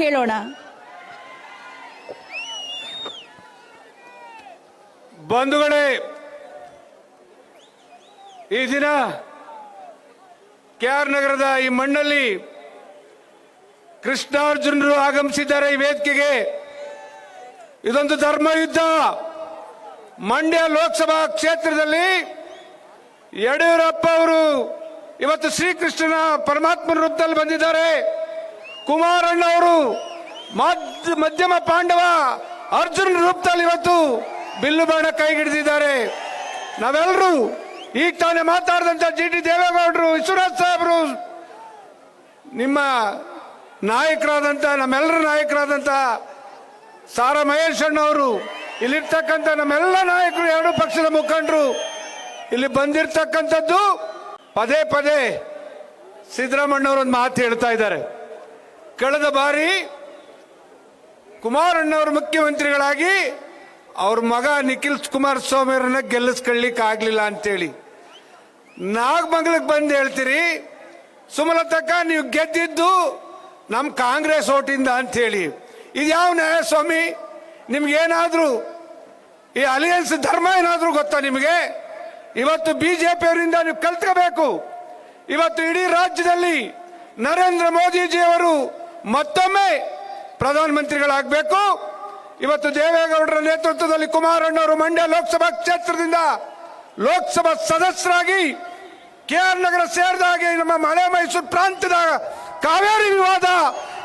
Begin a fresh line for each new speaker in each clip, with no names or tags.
ಕೇಳೋಣ.
ಬಂಧುಗಳೇ, ಈ ದಿನ ಕೆ ಆರ್ ನಗರದ ಈ ಮಣ್ಣಲ್ಲಿ ಕೃಷ್ಣಾರ್ಜುನರು ಆಗಮಿಸಿದ್ದಾರೆ ಈ ವೇದಿಕೆಗೆ. ಇದೊಂದು ಧರ್ಮ ಯುದ್ಧ ಮಂಡ್ಯ ಲೋಕಸಭಾ ಕ್ಷೇತ್ರದಲ್ಲಿ ಯಡಿಯೂರಪ್ಪ ಅವರು ಇವತ್ತು ಶ್ರೀಕೃಷ್ಣನ ಪರಮಾತ್ಮನ ರೂಪದಲ್ಲಿ ಬಂದಿದ್ದಾರೆ. ಕುಮಾರಣ್ಣ ಅವರು ಮಧ್ಯಮ ಪಾಂಡವ ಅರ್ಜುನ್ ರೂಪದಲ್ಲಿ ಇವತ್ತು ಬಿಲ್ಲು ಬಾಣ ಕೈಗಿಡಿದಿದ್ದಾರೆ. ನಾವೆಲ್ಲರೂ ಈಗ ತಾನೇ ಮಾತಾಡಿದಂತ ಜಿ ಟಿ ದೇವೇಗೌಡರು ವಿಶ್ವನಾಥ್ ಸಾಹೇಬರು, ನಿಮ್ಮ ನಾಯಕರಾದಂಥ ನಮ್ಮೆಲ್ಲರ ನಾಯಕರಾದಂಥ ಸಾರಾ ಮಹೇಶ್ ಅಣ್ಣವರು ಇಲ್ಲಿರ್ತಕ್ಕಂಥ ನಮ್ಮೆಲ್ಲ ನಾಯಕರು, ಎರಡು ಪಕ್ಷದ ಮುಖಂಡರು, ಇಲ್ಲಿ ಬಂದಿರ್ತಕ್ಕಂಥದ್ದು ಪದೇ ಪದೇ ಸಿದ್ದರಾಮಣ್ಣವರು ಒಂದು ಮಾತು ಹೇಳ್ತಾ ಇದ್ದಾರೆ. ಕಳೆದ ಬಾರಿ ಕುಮಾರಣ್ಣವರು ಮುಖ್ಯಮಂತ್ರಿಗಳಾಗಿ ಅವ್ರ ಮಗ ನಿಖಿಲ್ ಕುಮಾರಸ್ವಾಮಿ ಅವರನ್ನ ಗೆಲ್ಲಿಸ್ಕೊಳ್ಳಿಕ್ಕೆ ಆಗ್ಲಿಲ್ಲ ಅಂತೇಳಿ. ನಾಗಮಂಗಲಕ್ಕೆ ಬಂದು ಹೇಳ್ತೀರಿ, ಸುಮಲತಕ್ಕ ನೀವು ಗೆದ್ದಿದ್ದು ನಮ್ಮ ಕಾಂಗ್ರೆಸ್ ಓಟಿಂದ ಅಂತೇಳಿ. ಇದು ಯಾವ ನ್ಯಾಯ ಸ್ವಾಮಿ ನಿಮ್ಗೇನಾದ್ರೂ ಈ ಅಲಿಯನ್ಸ್ ಧರ್ಮ ಏನಾದರೂ ಗೊತ್ತಾ ನಿಮಗೆ? ಇವತ್ತು ಬಿಜೆಪಿ ಅವರಿಂದ ನೀವು ಕಲ್ತ್ಕೋಬೇಕು. ಇವತ್ತು ಇಡೀ ರಾಜ್ಯದಲ್ಲಿ ನರೇಂದ್ರ ಮೋದಿಜಿಯವರು ಮತ್ತೊಮ್ಮೆ ಪ್ರಧಾನಮಂತ್ರಿಗಳಾಗಬೇಕು. ಇವತ್ತು ದೇವೇಗೌಡರ ನೇತೃತ್ವದಲ್ಲಿ ಕುಮಾರಣ್ಣವರು ಮಂಡ್ಯ ಲೋಕಸಭಾ ಕ್ಷೇತ್ರದಿಂದ ಲೋಕಸಭಾ ಸದಸ್ಯರಾಗಿ ಕೆ ಆರ್ ನಗರ ಸೇರಿದ ಹಾಗೆ ನಮ್ಮ ಮಳೆ ಮೈಸೂರು ಪ್ರಾಂತ್ಯದ ಕಾವೇರಿ ವಿವಾದ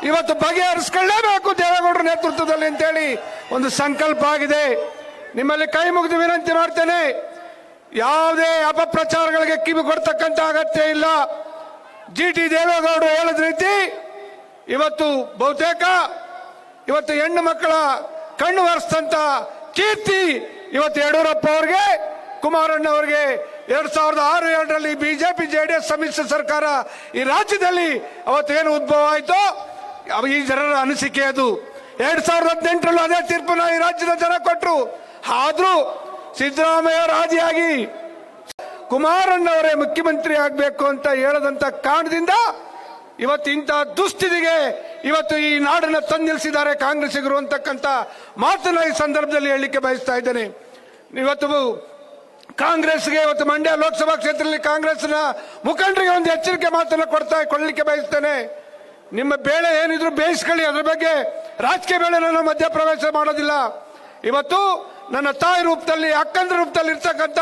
ಇವತ್ತು ಬಗೆಹರಿಸ್ಕೊಳ್ಳೇಬೇಕು ದೇವೇಗೌಡರ ನೇತೃತ್ವದಲ್ಲಿ ಅಂತೇಳಿ ಒಂದು ಸಂಕಲ್ಪ ಆಗಿದೆ. ನಿಮ್ಮಲ್ಲಿ ಕೈ ಮುಗಿದು ವಿನಂತಿ ಮಾಡ್ತೇನೆ. ಯಾವುದೇ ಅಪಪ್ರಚಾರಗಳಿಗೆ ಕಿವಿ ಕೊಡ್ತಕ್ಕಂಥ ಅಗತ್ಯ ಇಲ್ಲ. ಜಿ ಟಿ ದೇವೇಗೌಡರು ಹೇಳಿದ ರೀತಿ ಇವತ್ತು ಬಹುತೇಕ ಇವತ್ತು ಹೆಣ್ಣು ಮಕ್ಕಳ ಕಣ್ಣು ಒರೆಸ್ತಂತ ಕೀರ್ತಿ ಇವತ್ತು ಯಡಿಯೂರಪ್ಪ ಅವ್ರಿಗೆ, ಕುಮಾರಣ್ಣ ಅವರಿಗೆ. ಎರಡ್ ಸಾವಿರದ ಆರು ಏಳರಲ್ಲಿ ಬಿಜೆಪಿ, ಜೆಡಿಎಸ್ ಸಮ್ಮಿಶ್ರ ಸರ್ಕಾರ ಈ ರಾಜ್ಯದಲ್ಲಿ ಅವತ್ತು ಏನು ಉದ್ಭವ ಆಯ್ತು ಈ ಜನರ ಅನಿಸಿಕೆ ಅದು. ಎರಡ್ ಸಾವಿರದ ಹದಿನೆಂಟರಲ್ಲೂ ಅದೇ ತೀರ್ಪನ್ನ ಈ ರಾಜ್ಯದ ಜನ ಕೊಟ್ಟರು ಆದ್ರೂ ಸಿದ್ದರಾಮಯ್ಯ ರಾಜಿಯಾಗಿ ಕುಮಾರಣ್ಣವರೇ ಮುಖ್ಯಮಂತ್ರಿ ಆಗಬೇಕು ಅಂತ ಹೇಳದಂತ ಕಾರಣದಿಂದ ಇವತ್ತು ಇಂತಹ ದುಸ್ಥಿತಿಗೆ ಇವತ್ತು ಈ ನಾಡನ್ನ ತಂದಿಲ್ಸಿದ್ದಾರೆ ಕಾಂಗ್ರೆಸ್ಸಿಗರು ಅಂತಕ್ಕಂಥ ಮಾತನ್ನ ಈ ಸಂದರ್ಭದಲ್ಲಿ ಹೇಳಲಿಕ್ಕೆ ಬಯಸ್ತಾ ಇದ್ದೇನೆ. ಇವತ್ತು ಕಾಂಗ್ರೆಸ್ಗೆ ಇವತ್ತು ಮಂಡ್ಯ ಲೋಕಸಭಾ ಕ್ಷೇತ್ರದಲ್ಲಿ ಕಾಂಗ್ರೆಸ್ನ ಮುಖಂಡರಿಗೆ ಒಂದು ಎಚ್ಚರಿಕೆ ಮಾತನ್ನು ಕೊಡ್ತಾ ಕೊಡಲಿಕ್ಕೆ ಬಯಸ್ತೇನೆ. ನಿಮ್ಮ ಬೇಳೆ ಏನಿದ್ರು ಬೇಯಿಸ್ಕೊಳ್ಳಿ, ಅದ್ರ ಬಗ್ಗೆ ರಾಜಕೀಯ ಬೇಳೆ ನಾನು ಮಧ್ಯಪ್ರವೇಶ ಮಾಡೋದಿಲ್ಲ. ಇವತ್ತು ನನ್ನ ತಾಯಿ ರೂಪದಲ್ಲಿ ಅಕ್ಕನ ರೂಪದಲ್ಲಿ ಇರ್ತಕ್ಕಂಥ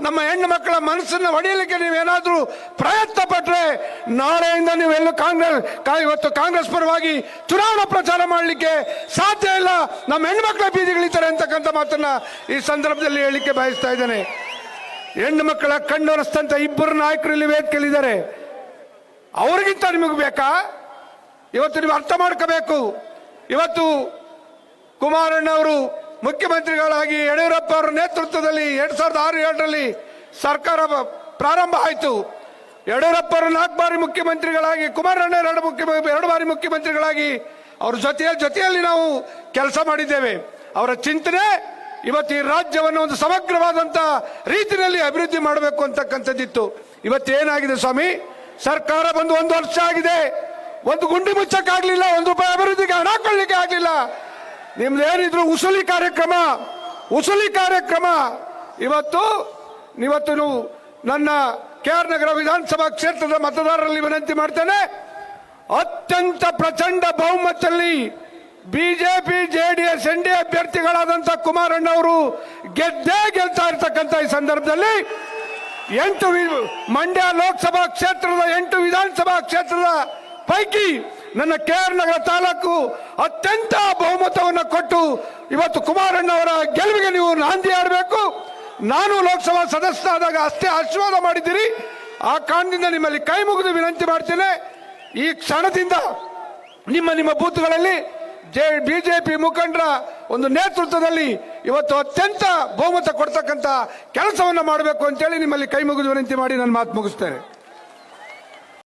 ನಮ್ಮ ಹೆಣ್ಣು ಮಕ್ಕಳ ಮನಸ್ಸನ್ನು ಹೊಡೆಯಲಿಕ್ಕೆ ನೀವೇನಾದರೂ ಪ್ರಯತ್ನ ಪಟ್ಟರೆ ನಾಳೆಯಿಂದ ನೀವೆಲ್ಲೂ ಕಾಂಗ್ರೆಸ್ ಇವತ್ತು ಕಾಂಗ್ರೆಸ್ ಪರವಾಗಿ ಚುನಾವಣಾ ಪ್ರಚಾರ ಮಾಡಲಿಕ್ಕೆ ಸಾಧ್ಯ ಇಲ್ಲ. ನಮ್ಮ ಹೆಣ್ಣು ಮಕ್ಕಳ ಬೀದಿಗಳಿತಾರೆ ಅಂತಕ್ಕಂಥ ಮಾತನ್ನು ಈ ಸಂದರ್ಭದಲ್ಲಿ ಹೇಳಲಿಕ್ಕೆ ಬಯಸ್ತಾ ಇದ್ದೇನೆ. ಹೆಣ್ಣು ಮಕ್ಕಳ ಕಣ್ಣೊರೆಸ್ತಂಥ ಇಬ್ಬರು ನಾಯಕರು ಇಲ್ಲಿ ವೇದಿಕೆಯಲ್ಲಿದ್ದಾರೆ. ಅವರಿಗಿಂತ ನಿಮಗೆ ಬೇಕಾ? ಇವತ್ತು ನೀವು ಅರ್ಥ ಮಾಡ್ಕೋಬೇಕು. ಇವತ್ತು ಕುಮಾರಣ್ಣವರು ಮುಖ್ಯಮಂತ್ರಿಗಳಾಗಿ ಯಡಿಯೂರಪ್ಪ ಅವರ ನೇತೃತ್ವದಲ್ಲಿ ಎರಡ್ ಸಾವಿರದ ಆರು, ಏಳರಲ್ಲಿ ಸರ್ಕಾರ ಪ್ರಾರಂಭ ಆಯಿತು. ಯಡಿಯೂರಪ್ಪ ಅವರು ನಾಲ್ಕು ಬಾರಿ ಮುಖ್ಯಮಂತ್ರಿಗಳಾಗಿ ಕುಮಾರಣ್ಣ ಎರಡು ಮುಖ್ಯ, ಎರಡು ಬಾರಿ ಮುಖ್ಯಮಂತ್ರಿಗಳಾಗಿ ಅವ್ರ ಜೊತೆಯಲ್ಲಿ ಜೊತೆಯಲ್ಲಿ ನಾವು ಕೆಲಸ ಮಾಡಿದ್ದೇವೆ. ಅವರ ಚಿಂತನೆ ಇವತ್ತು ಈ ರಾಜ್ಯವನ್ನು ಒಂದು ಸಮಗ್ರವಾದಂತ ರೀತಿಯಲ್ಲಿ ಅಭಿವೃದ್ಧಿ ಮಾಡಬೇಕು ಅಂತಕ್ಕಂಥದ್ದಿತ್ತು. ಇವತ್ತೇನಾಗಿದೆ ಸ್ವಾಮಿ? ಸರ್ಕಾರ ಬಂದು ಒಂದು ವರ್ಷ ಆಗಿದೆ. ಒಂದು ಗುಂಡಿ ಮುಚ್ಚಕ್ಕಾಗಲಿಲ್ಲ, ಒಂದು ರೂಪಾಯಿ ಅಭಿವೃದ್ಧಿಗೆ ಹಣ ಕೊಡ್ಲಿಕ್ಕೆ ಆಗ್ಲಿಲ್ಲ. ನಿಮ್ದೇನಿದ್ರು ಉಸುಲಿ ಕಾರ್ಯಕ್ರಮ ಉಸುಲಿ ಕಾರ್ಯಕ್ರಮ. ಇವತ್ತು ಇವತ್ತು ನನ್ನ ಕೆ ಆರ್ ನಗರ ವಿಧಾನಸಭಾ ಕ್ಷೇತ್ರದ ಮತದಾರರಲ್ಲಿ ವಿನಂತಿ ಮಾಡ್ತೇನೆ, ಅತ್ಯಂತ ಪ್ರಚಂಡ ಬಹುಮತದಲ್ಲಿ ಬಿಜೆಪಿ, ಜೆಡಿಎಸ್, ಎನ್ ಡಿ ಅಭ್ಯರ್ಥಿಗಳಾದಂತ ಕುಮಾರಣ್ಣ ಅವರು ಗೆದ್ದೇ ಗೆಲ್ತಾ ಇರ್ತಕ್ಕಂಥ ಈ ಸಂದರ್ಭದಲ್ಲಿ ಎಂಟು ಮಂಡ್ಯ ಲೋಕಸಭಾ ಕ್ಷೇತ್ರದ, ಎಂಟು ವಿಧಾನಸಭಾ ಕ್ಷೇತ್ರದ ಪೈಕಿ ನನ್ನ ಕೆ ಆರ್ ನಗರ ತಾಲೂಕು ಅತ್ಯಂತ ಬಹುಮತವನ್ನು ಕೊಟ್ಟು ಇವತ್ತು ಕುಮಾರಣ್ಣ ಅವರ ಗೆಲುವಿಗೆ ನೀವು ನಾಂದಿ ಆಡಬೇಕು ನಾನು ಲೋಕಸಭಾ ಸದಸ್ಯನಾದಾಗ ಅಷ್ಟೇ ಆಶೀರ್ವಾದ ಮಾಡಿದ್ದೀರಿ. ಆ ಕಾರಣದಿಂದ ನಿಮ್ಮಲ್ಲಿ ಕೈ ಮುಗಿದು ವಿನಂತಿ ಮಾಡ್ತೇನೆ. ಈ ಕ್ಷಣದಿಂದ ನಿಮ್ಮ ನಿಮ್ಮ ಬೂತ್ಗಳಲ್ಲಿ ಜೆ, ಬಿಜೆಪಿ ಮುಖಂಡರ ಒಂದು ನೇತೃತ್ವದಲ್ಲಿ ಇವತ್ತು ಅತ್ಯಂತ ಬಹುಮತ ಕೊಡ್ತಕ್ಕಂಥ ಕೆಲಸವನ್ನು ಮಾಡಬೇಕು ಅಂತೇಳಿ ನಿಮ್ಮಲ್ಲಿ ಕೈ ಮುಗಿದು ವಿನಂತಿ ಮಾಡಿ ನನ್ನ ಮಾತು ಮುಗಿಸ್ತೇನೆ.